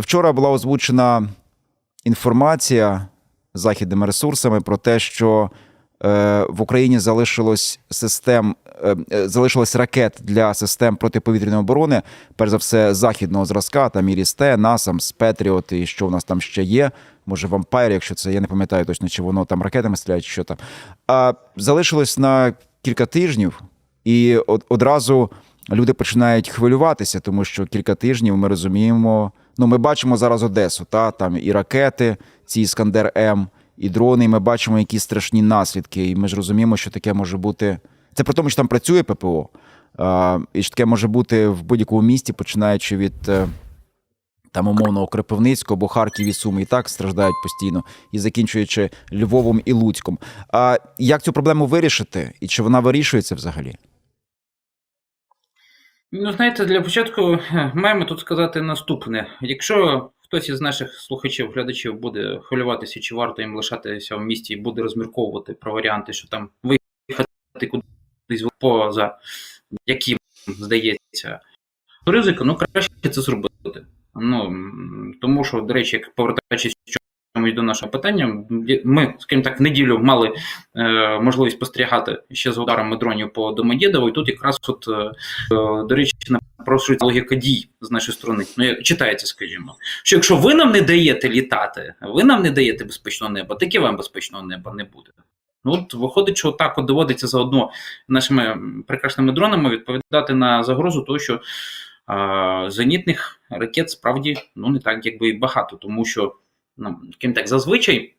Вчора була озвучена інформація західними ресурсами про те, що е, в Україні залишилось систем, е, е, залишилось ракет для систем протиповітряної оборони, перш за все, західного зразка, там і Рісте, Насамс, Петріот, і що в нас там ще є. Може, вампайр, якщо це я не пам'ятаю точно, чи воно там ракетами стріляє, чи що там. А залишилось на кілька тижнів, і од- одразу люди починають хвилюватися, тому що кілька тижнів ми розуміємо. Ну, ми бачимо зараз Одесу, та там і ракети, ці Іскандер М, і дрони. І ми бачимо які страшні наслідки. І ми ж розуміємо, що таке може бути. Це при тому, що там працює ППО, і що таке може бути в будь-якому місті, починаючи від. е, Там умовного Кропивницького, бо Харків і Суми і так страждають постійно, і закінчуючи Львовом і Луцьком. А як цю проблему вирішити, і чи вона вирішується взагалі? Ну, знаєте, для початку е, маємо тут сказати наступне: якщо хтось із наших слухачів, глядачів буде хвилюватися, чи варто їм лишатися в місті і буде розмірковувати про варіанти, що там виїхати кудись поза яким здається ризику, ну краще це зробити. Ну тому що, до речі, як повертаючись чомусь до нашого питання, ми, скажімо так, в неділю мали е, можливість спостерігати ще за ударами дронів по Домодєдово, і тут якраз от е, Е, до речі, напрошується логіка дій з нашої сторони. Ну, читається, скажімо, що якщо ви нам не даєте літати, ви нам не даєте безпечного неба, так і вам безпечного неба не буде. Ну, от виходить, що так от доводиться заодно нашими прекрасними дронами відповідати на загрозу, того, що а, зенітних ракет справді ну не так якби і багато, тому що ну, так, зазвичай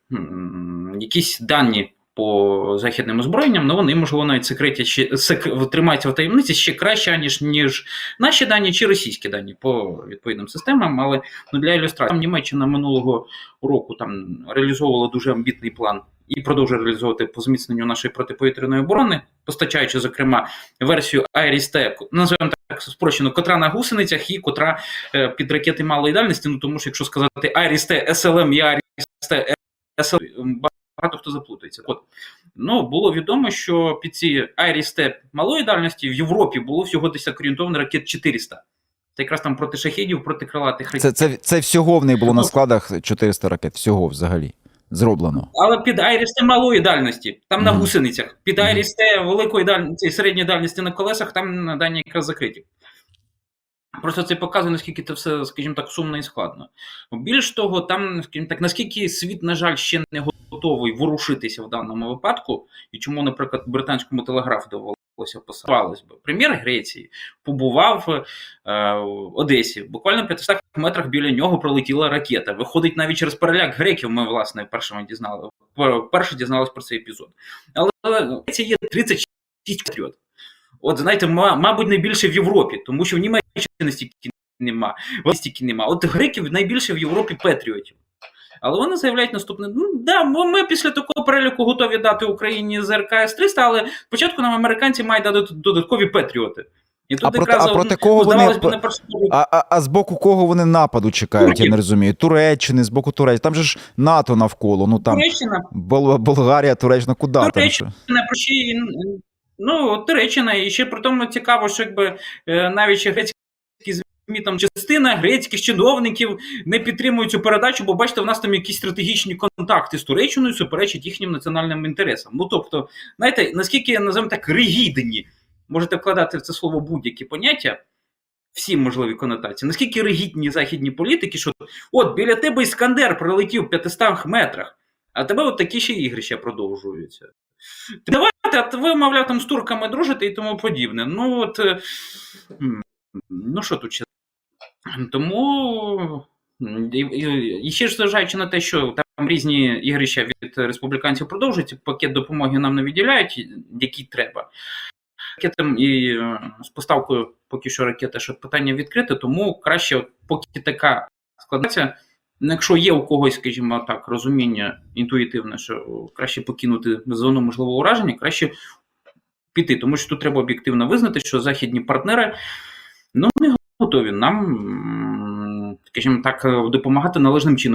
якісь дані по західним озброєнням, ну вони можливо навіть секреті ще сек, тримаються в таємниці ще краще, ніж ніж наші дані чи російські дані по відповідним системам. Але ну для ілюстрації там Німеччина минулого року там реалізовувала дуже амбітний план і продовжує реалізовувати по зміцненню нашої протиповітряної оборони, постачаючи, зокрема, версію Айрісте, називаємо так спрощено, котра на гусеницях і котра е, під ракети малої дальності. Ну тому що якщо сказати Айрісте, СЛМ і Айрісте СЛМ, багато хто заплутається. От ну було відомо, що під ці Айрісте малої дальності в Європі було всього десь орієнтовно ракет 400. Це якраз там проти шахідів, проти крилатих ракет. Це, це, це всього в неї було на складах 400 ракет. Всього взагалі зроблено. Але під Айрісте малої дальності, там на гусеницях. Під Мгм. Айрісте великої дальності, і середньої дальності на колесах, там на дані якраз закриті. Просто це показує, наскільки це все, скажімо так, сумно і складно. Більш того, там, скажімо так, наскільки світ, на жаль, ще не готовий ворушитися в даному випадку, і чому, наприклад, британському телеграфу довелося посилалось би. Прем'єр Греції побував е, в Одесі. Буквально в 500 метрах біля нього пролетіла ракета. Виходить навіть через переляк греків. Ми власне першими дізнали. Перше дізнались про цей епізод. Але це є 36 патріот. От знаєте, мабуть, найбільше в Європі, тому що в Німеччині стільки нема, в стільки нема. От греків найбільше в Європі патріотів. Але вони заявляють наступне: ну да, ми після такого переліку готові дати Україні ЗРК С-300, але спочатку нам американці мають дати додаткові патріоти. І тут А проти, якраз а проти кого вони. не. А, а, а з боку кого вони нападу чекають, я не розумію. Туреччини, з боку Туреччини. Там же ж НАТО навколо. Ну там Туреччина, Бол- Болгарія, Туреччина, куди там? Туреччина. про що ну, Туреччина, і ще при тому цікаво, що якби е, навіть грецькі там частина грецьких чиновників не підтримують цю передачу, бо бачите, в нас там якісь стратегічні контакти з Туреччиною суперечать їхнім національним інтересам. Ну тобто, знаєте, наскільки називаємо так ригідні, можете вкладати в це слово будь-які поняття. Всі можливі конотації. Наскільки ригідні західні політики, що от біля тебе Іскандер прилетів в 500 метрах, а тебе от такі ще ігрища продовжуються. Давайте, а ви, мовляв, там з турками дружите і тому подібне. Ну от ну що тут ще? Тому і, і, ще ж зважаючи на те, що там різні ігрища від республіканців продовжуються, пакет допомоги нам не виділяють, який треба. Ракетам і е, з поставкою поки що ракети, що питання відкрите, тому краще, от, поки така складається. Якщо є у когось, скажімо так, розуміння інтуїтивне, що краще покинути зону можливого ураження, краще піти, тому що тут треба об'єктивно визнати, що західні партнери ну, не готові нам, м, скажімо так, допомагати належним чином.